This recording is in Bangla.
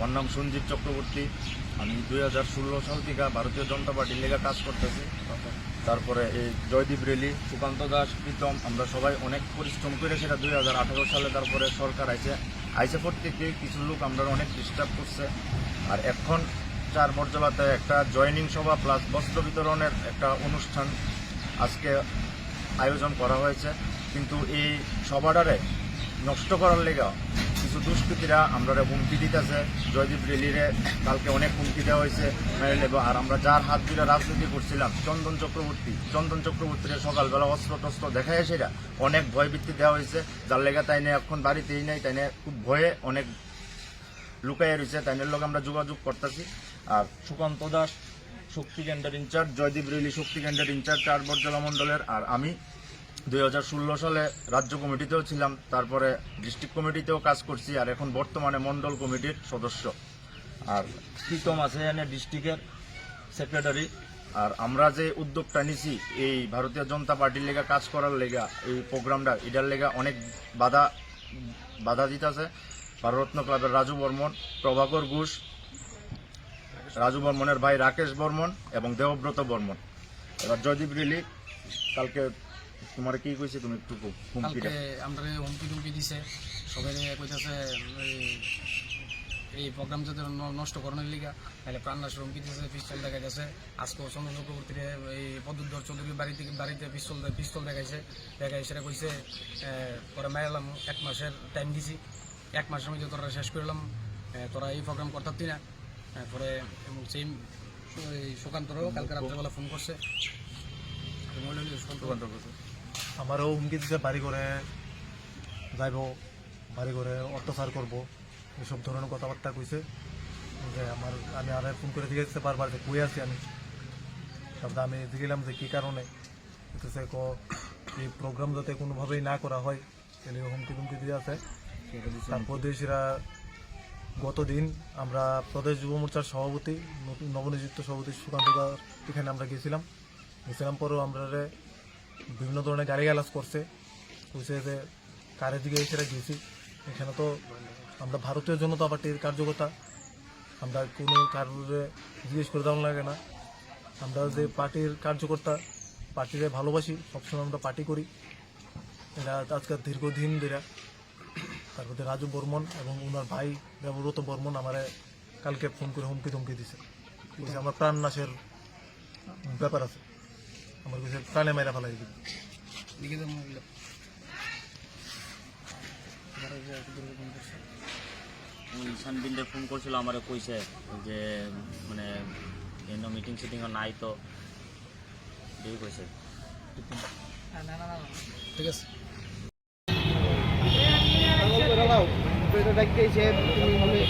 আমার নাম সঞ্জীব চক্রবর্তী। আমি দুই হাজার ষোলো সাল থেকে ভারতীয় জনতা পার্টির লেগে কাজ করতেছি। তারপরে এই জয়দীপ রেলি, সুকান্ত দাস, প্রীতম, আমরা সবাই অনেক পরিশ্রম করে সেটা দুই হাজার আঠারো সালে তারপরে সরকার আইসে আইসে থেকে কিছু লোক আমরা অনেক ডিস্টার্ব করছে। আর এখন চার পর্যায়ে একটা জয়নিং সভা প্লাস বস্ত্র বিতরণের একটা অনুষ্ঠান আজকে আয়োজন করা হয়েছে। কিন্তু এই সভাটারে নষ্ট করার লেগা কিছু দুষ্কৃতীরা আমরা হুমকি দিতেছে। জয়দীপ রেলিরে কালকে অনেক হুমকি দেওয়া হয়েছে আর আমরা যার হাত ধরে রাজনীতি করছিলাম, চন্দন চক্রবর্তী, চন্দন চক্রবর্তীর সকালবেলা অস্ত্র টস্ত্র দেখায় সেটা অনেক ভয়ভীতি দেওয়া হয়েছে। যার লেগে তাই নিয়ে এখন বাড়িতেই নেই, তাই খুব ভয়ে অনেক লুকাইয়া রয়েছে। তাইনের লোক আমরা যোগাযোগ করতেছি। আর সুকান্ত দাস, শক্তি কেন্দ্রের ইনচার্জ জয়দীপ রেলি, শক্তি কেন্দ্রের ইনচার্জ চার জেলা মণ্ডলের, আর আমি দুই হাজার ষোলো সালে রাজ্য কমিটিতেও ছিলাম, তারপরে ডিস্ট্রিক্ট কমিটিতেও কাজ করছি, আর এখন বর্তমানে মণ্ডল কমিটির সদস্য। আর প্রীতম আছে এখানে ডিস্ট্রিক্টের সেক্রেটারি। আর আমরা যে উদ্যোগটা নিছি, এই ভারতীয় জনতা পার্টির লেগা, কাজ করার লেগা, এই প্রোগ্রামটা, এটার লেগা অনেক বাধা বাধা দিতেছে। ভারতরত্ন ক্লাবের রাজু বর্মন, প্রভাকর ঘোষ, রাজু বর্মনের ভাই রাকেশ বর্মন এবং দেবব্রত বর্মন। এবার জয়দীপ রিলি, কালকে তোমার কি কইছে তুমি একটু হুমকিটা কালকে আমরা হুমকি টুমকি দিছে। সবাই কইতেছে এই প্রোগ্রাম যাতে নষ্ট করানোর লিগা তাহলে প্রাণনাশ হুমকি দিতেছে পিস্তল দেখা গেছে আজকে চন্দ্র চক্রবর্তীর এই পদ্মুদ্ধর চৌধুরীর বাড়িতে বাড়িতে পিস্তল পিস্তল দেখাইছে। দেখাই সেটা কইছে পরে মেরালাম এক মাসের টাইম দিছি। এক মাসের মধ্যে তোরা শেষ করলাম তোরা এই প্রোগ্রাম করতারতি না। পরে এবং সেই সুকান্তরও কালকে রাত্রেবেলা ফোন করছে। সুকান্ত আমারও হুমকি দিছে, বাড়ি করে যাইব, বাড়ি করে অত্যাচার করব, এসব ধরনের কথাবার্তা কইছে। যে আমার, আমি আর ফোন করে দিতে বারবার যে কই আছি আমি। তারপরে আমি দেখলাম যে কী কারণে? বলতেছে, ক, এই প্রোগ্রাম যাতে কোনোভাবেই না করা হয় তাহলে হুমকি টুমকি দিয়ে আছে। তারপর দেশিরা গতদিন আমরা প্রদেশ যুব মোর্চার সভাপতি, নবনিযুক্ত সভাপতি সুকান্ত এখানে আমরা গেছিলাম। গেছিলাম পরেও আমরা বিভিন্ন ধরনের গাড়ি গালাজ করছে। কইছে যে কারের দিকে এসে গেছি। এখানে তো আমরা ভারতীয় জনতা পার্টির কার্যকর্তা। আমরা কোনো কারোর জিজ্ঞেস করে দেওয়া লাগে না। আমরা যে পার্টির কার্যকর্তা পার্টিরে ভালোবাসি, সবসময় আমরা পার্টি করি। এটা আজকাল দীর্ঘদিন ধরে, তারপরে রাজু বর্মন এবং ওনার ভাই দেবব্রত বর্মন আমারে কালকে ফোন করে হুমকি ধমকি দিছে। আমার প্রাণ নাশের ব্যাপার আছে। আমার কাছে প্রাণে মেরা ফেলাই দিবে। লিখিত মহিলা এবারে যে এত দূরে ফোন করছিল আমার কইছে যে মানে এন মিটিং সিটিং নাই তো। এই কইছে। ঠিক আছে। ডাকতেছে তুমি